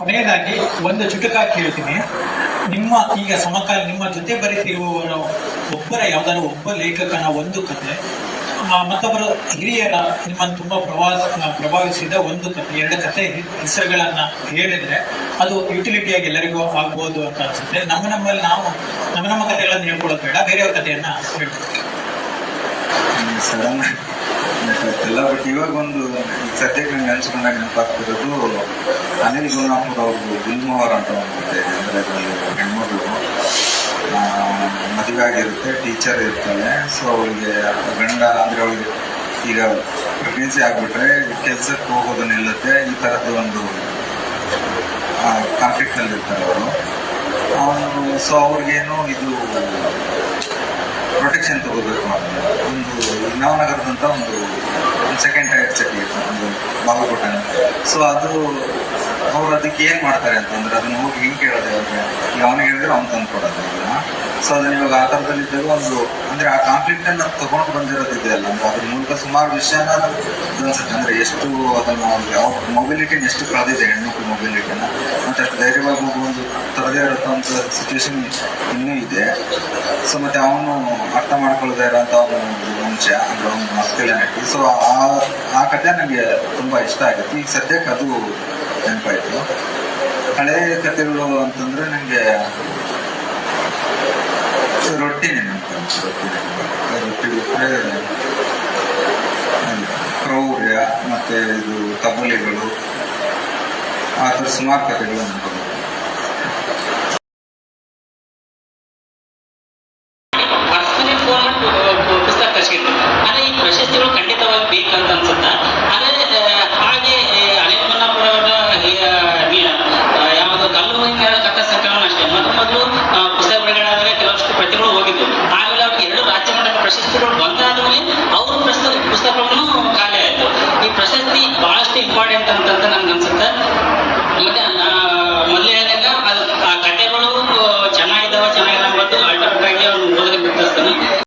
ಕೊನೆಯದಾಗಿ ಒಂದು ಚುಟುಕ ಕೇಳ್ತೀನಿ. ನಿಮ್ಮ ಈಗ ಸಮಕಾಲ ನಿಮ್ಮ ಜೊತೆ ಬರೆತಿರುವವರ ಒಬ್ಬರ ಯಾವ್ದಾದ್ರು ಒಬ್ಬ ಲೇಖಕನ ಒಂದು ಕತೆ ಮತ್ತೊಬ್ಬರು ಮತ್ತೊಬ್ಬರ ಹಿರಿಯರ ನಿಮ್ಮನ್ನು ತುಂಬ ಪ್ರವಾಸ ಪ್ರಭಾವಿಸಿದ ಒಂದು ಕತೆ, ಎರಡು ಕತೆ ಹೆಸರುಗಳನ್ನ ಹೇಳಿದ್ರೆ ಅದು ಯುಟಿಲಿಟಿ ಆಗಿ ಎಲ್ಲರಿಗೂ ಆಗ್ಬೋದು ಅಂತ ಅನ್ಸುತ್ತೆ. ನಮ್ಮ ನಮ್ಮಲ್ಲಿ ನಾವು, ನಮ್ಮ ನಮ್ಮ ಕಥೆಗಳನ್ನು ಹೇಳ್ಕೊಳ್ಳೋದು ಬೇಡ, ಬೇರೆಯವ್ರ ಕಥೆಯನ್ನ ಹೇಳ್ತೀವಿ ಸಡನ್ ಬಟ್ ಇವಾಗ ಒಂದು ಸದ್ಯಕ್ಕೆ ನೆನೆಸ್ಕೊಂಡಾಗ ನೆನಪಾಗ್ತಿರೋದು ಅನಿಲ್ ಗುಣಾಪುರ ಅವ್ರದ್ದು ಗುಲ್ಮೋಹರ್ ಅಂತ ಒಂದು ಇದೆ. ಅಂದರೆ ಅದರಲ್ಲಿ ಹೆಣ್ಮಗಳು ಮದುವೆ ಆಗಿರುತ್ತೆ ಟೀಚರ್ ಇರ್ತಾಳೆ. ಸೊ ಅವಳಿಗೆ ಗಂಡ, ಅಂದರೆ ಅವಳಿಗೆ ಈಗ ಪ್ರೆಗ್ನೆನ್ಸಿ ಆಗಿಬಿಟ್ರೆ ಕೆಲ್ಸಕ್ಕೆ ಹೋಗೋದು ನಿಲ್ಲುತ್ತೆ. ಈ ಥರದ್ದು ಒಂದು ಕಾನ್ಫ್ಲಿಕ್ಟ್ನಲ್ಲಿ ಇರ್ತಾರೆ ಅವರು. ಅವನು ಸೊ ಅವ್ರಿಗೇನು ಇದು ಪ್ರೊಟೆಕ್ಷನ್ ತಗೋಬೇಕು ಒಂದು ನವನಗರದಂತ ಒಂದು ಸೆಕೆಂಡ್ ಟೈರ್ ಇತ್ತು ಒಂದು ಬಾಗಲಕೋಟೆ ಸೊ ಅದು ಅವ್ರು ಅದಕ್ಕೆ ಏನು ಮಾಡ್ತಾರೆ ಅಂತಂದ್ರೆ ಅದನ್ನ ಹೋಗಿ ಹಿಂಗೆ ಕೇಳೋದು ಅವ್ರಿಗೆ ಅವನಿಗೆ ಹೇಳಿದ್ರೆ ಅವ್ನು ತಂದು ಕೊಡೋದು ಸೊ ಅದನ್ನ ಇವಾಗ ಆ ಥರದಲ್ಲಿದ್ದಾಗ ಒಂದು, ಅಂದ್ರೆ ಆ ಕಾನ್ಫ್ಲಿಕ್ಟ್ ಅನ್ನ ತಗೊಂಡು ಬಂದಿರೋದು ಇದೆಯಲ್ಲ ಅಂದ್ರೆ ಮೂಲಕ ಸುಮಾರು ವಿಷಯನ ಅನ್ಸುತ್ತೆ. ಅಂದ್ರೆ ಎಷ್ಟು ಅದನ್ನ ಯಾವ ಮೊಬಿಲಿಟಿ ಎಷ್ಟು ಕಳೆದಿದೆ ಹೆಣ್ಮಕ್ಳು ಮೊಬಿಲಿಟಿನ ಮತ್ತೆ ಅಷ್ಟು ಧೈರ್ಯವಾಗಿ ಒಂದು ತರದೇ ಇರೋಂಥ ಸಿಚುವೇಶನ್ ಇನ್ನೂ ಇದೆ. ಸೊ ಮತ್ತೆ ಅವನು ಅರ್ಥ ಮಾಡ್ಕೊಳ್ಳದೆ ಇರೋಂಥ ಒಂದು ಮುಂಚೆ ಅಂದ್ರೆ ಅವನು ಮಸ್ಕ್ಯುಲಿನಿಟಿ ಸೊ ಆ ಆ ಕಥೆ ನನಗೆ ತುಂಬಾ ಇಷ್ಟ ಆಗುತ್ತೆ. ಈಗ ಸದ್ಯಕ್ಕೆ ಅದು ನೆನಪಾಯ್ತು. ಹಳೆ ಕಥೆಗಳು ಅಂತಂದ್ರೆ ನನಗೆ ರೊಟ್ಟಿ ನೆನಪು ರೊಟ್ಟಿ ಬಿಟ್ಟರೆ ಕ್ರೌರ್ಯ ಮತ್ತೆ ಇದು ಕಬಲಿಗಳು ಆ ಥರ ಸುಮಾರು ಕಥೆಗಳು ನೆನಪು ಪರ್ಸನಲಿ ಫೋನ್ ಮಾಡಿ ಪುಸ್ತಕ